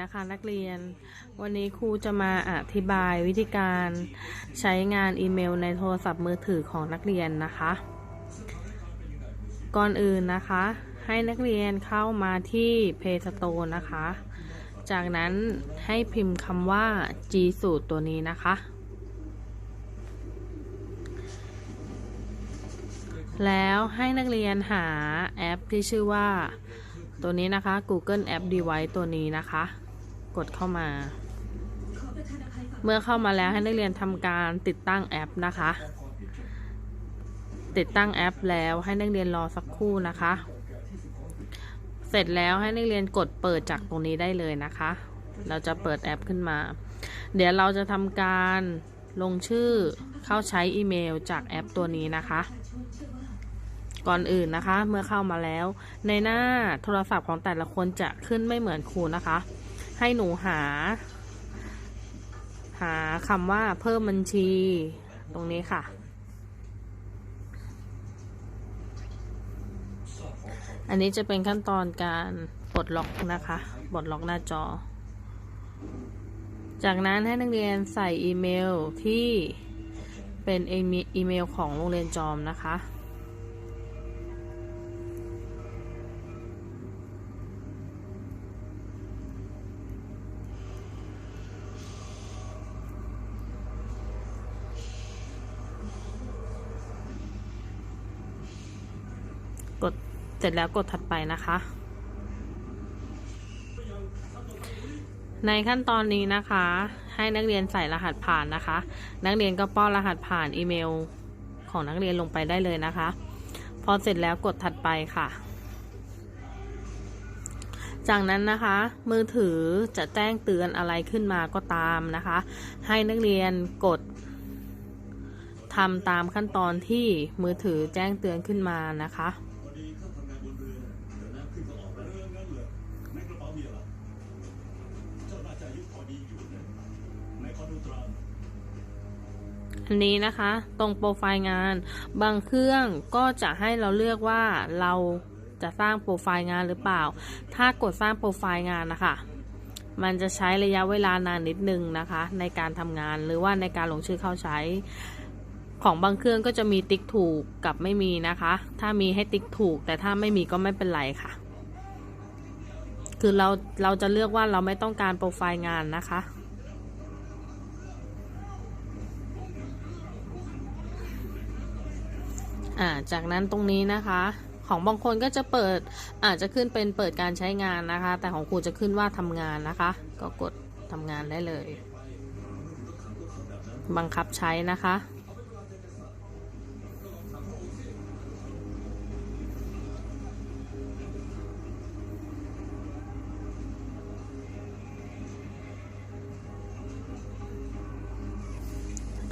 นะคะนักเรียน วันนี้ครูจะมาอธิบายวิธีการใช้งานอีเมลในโทรศัพท์มือถือของนักเรียนนะคะ ก่อนอื่นนะคะ ให้นักเรียนเข้ามาที่ Play Store นะคะ จากนั้นให้พิมพ์คำว่า G สูตรตัวนี้นะคะ แล้วให้นักเรียนหาแอปที่ชื่อว่าตัวนี้นะคะ Google App Device ตัวนี้นะคะ กดเข้ามา เมื่อเข้ามาแล้วให้นักเรียนทำการติดตั้งแอปนะคะ ติดตั้งแอปแล้วให้นักเรียนรอสักครู่นะคะ เสร็จแล้วให้นักเรียนกดเปิดจากตรงนี้ได้เลยนะคะ เราจะเปิดแอปขึ้นมา เดี๋ยวเราจะทำการลงชื่อเข้าใช้อีเมลจากแอปตัวนี้นะคะ ก่อนอื่นนะคะ เมื่อเข้ามาแล้ว ในหน้าโทรศัพท์ของแต่ละคนจะขึ้นไม่เหมือนครูนะคะ ให้หนูหา หาคำว่าเพิ่มบัญชีตรงนี้ค่ะ อันนี้จะเป็นขั้นตอนการปลดล็อกนะคะปลดล็อกหน้าจอ จากนั้นให้นักเรียนใส่อีเมลที่เป็นอีเมลของโรงเรียนจอมนะคะ กดเสร็จแล้วกดถัดไปนะคะ ในขั้นตอนนี้นะคะ ให้นักเรียนใส่รหัสผ่านนะคะ นักเรียนก็ป้อนรหัสผ่านอีเมลของนักเรียนลงไปได้เลยนะคะ พอเสร็จแล้วกดถัดไปค่ะ จากนั้นนะคะ มือถือจะแจ้งเตือนอะไรขึ้นมาก็ตามนะคะ ให้นักเรียนกดทำตามขั้นตอนที่มือถือแจ้งเตือนขึ้นมานะคะ อันนี้นะคะ ตรงโปรไฟล์งาน บางเครื่องก็จะให้เราเลือกว่าเราจะสร้างโปรไฟล์งานหรือเปล่า ถ้ากดสร้างโปรไฟล์งานนะคะ มันจะใช้ระยะเวลานานนิดนึงนะคะ ในการทำงานหรือว่าในการลงชื่อเข้าใช้ ของบางเครื่องก็จะมีติ๊กถูกกับไม่มีนะคะ ถ้ามีให้ติ๊กถูก แต่ถ้าไม่มีก็ไม่เป็นไรค่ะ คือเราเราจะเลือกว่าเราไม่ต้องการโปรไฟล์งานนะคะ อ่าจากนั้นตรงนี้นะคะ ของบางคนก็จะเปิดอาจจะขึ้นเป็นเปิดการใช้งานนะคะ แต่ของครูจะขึ้นว่าทำงานนะคะ ก็กดทำงานได้เลย บังคับใช้นะคะ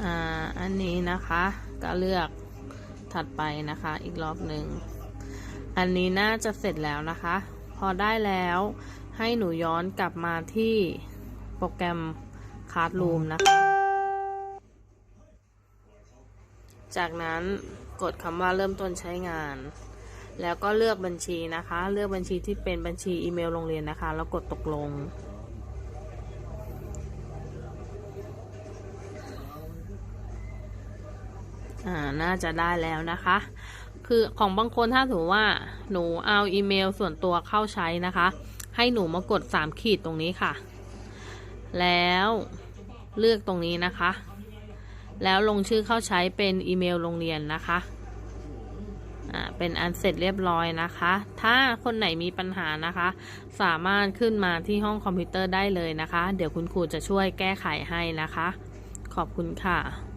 อ่าอันนี้นะคะก็เลือก ถัดไปนะคะ อีกรอบหนึ่ง อันนี้น่าจะเสร็จแล้วนะคะ พอได้แล้วให้หนูย้อนกลับมาที่โปรแกรม Classroom นะคะ จากนั้นกดคำว่าเริ่มต้นใช้งาน แล้วก็เลือกบัญชีนะคะ เลือกบัญชีที่เป็นบัญชีอีเมลโรงเรียนนะคะ แล้วกดตกลง อ่าน่าจะได้แล้วนะคะ คือของบางคนถ้าถือว่าหนูเอาอีเมลส่วนตัวเข้าใช้นะคะ ให้หนูมากด 3 ขีดตรงนี้ค่ะ แล้วเลือกตรงนี้นะคะ แล้วลงชื่อเข้าใช้เป็นอีเมลโรงเรียนนะคะอ่าเป็นอันเสร็จเรียบร้อยนะคะ ถ้าคนไหนมีปัญหานะคะ สามารถขึ้นมาที่ห้องคอมพิวเตอร์ได้เลยนะคะ เดี๋ยวคุณครูจะช่วยแก้ไขให้นะคะ ขอบคุณค่ะ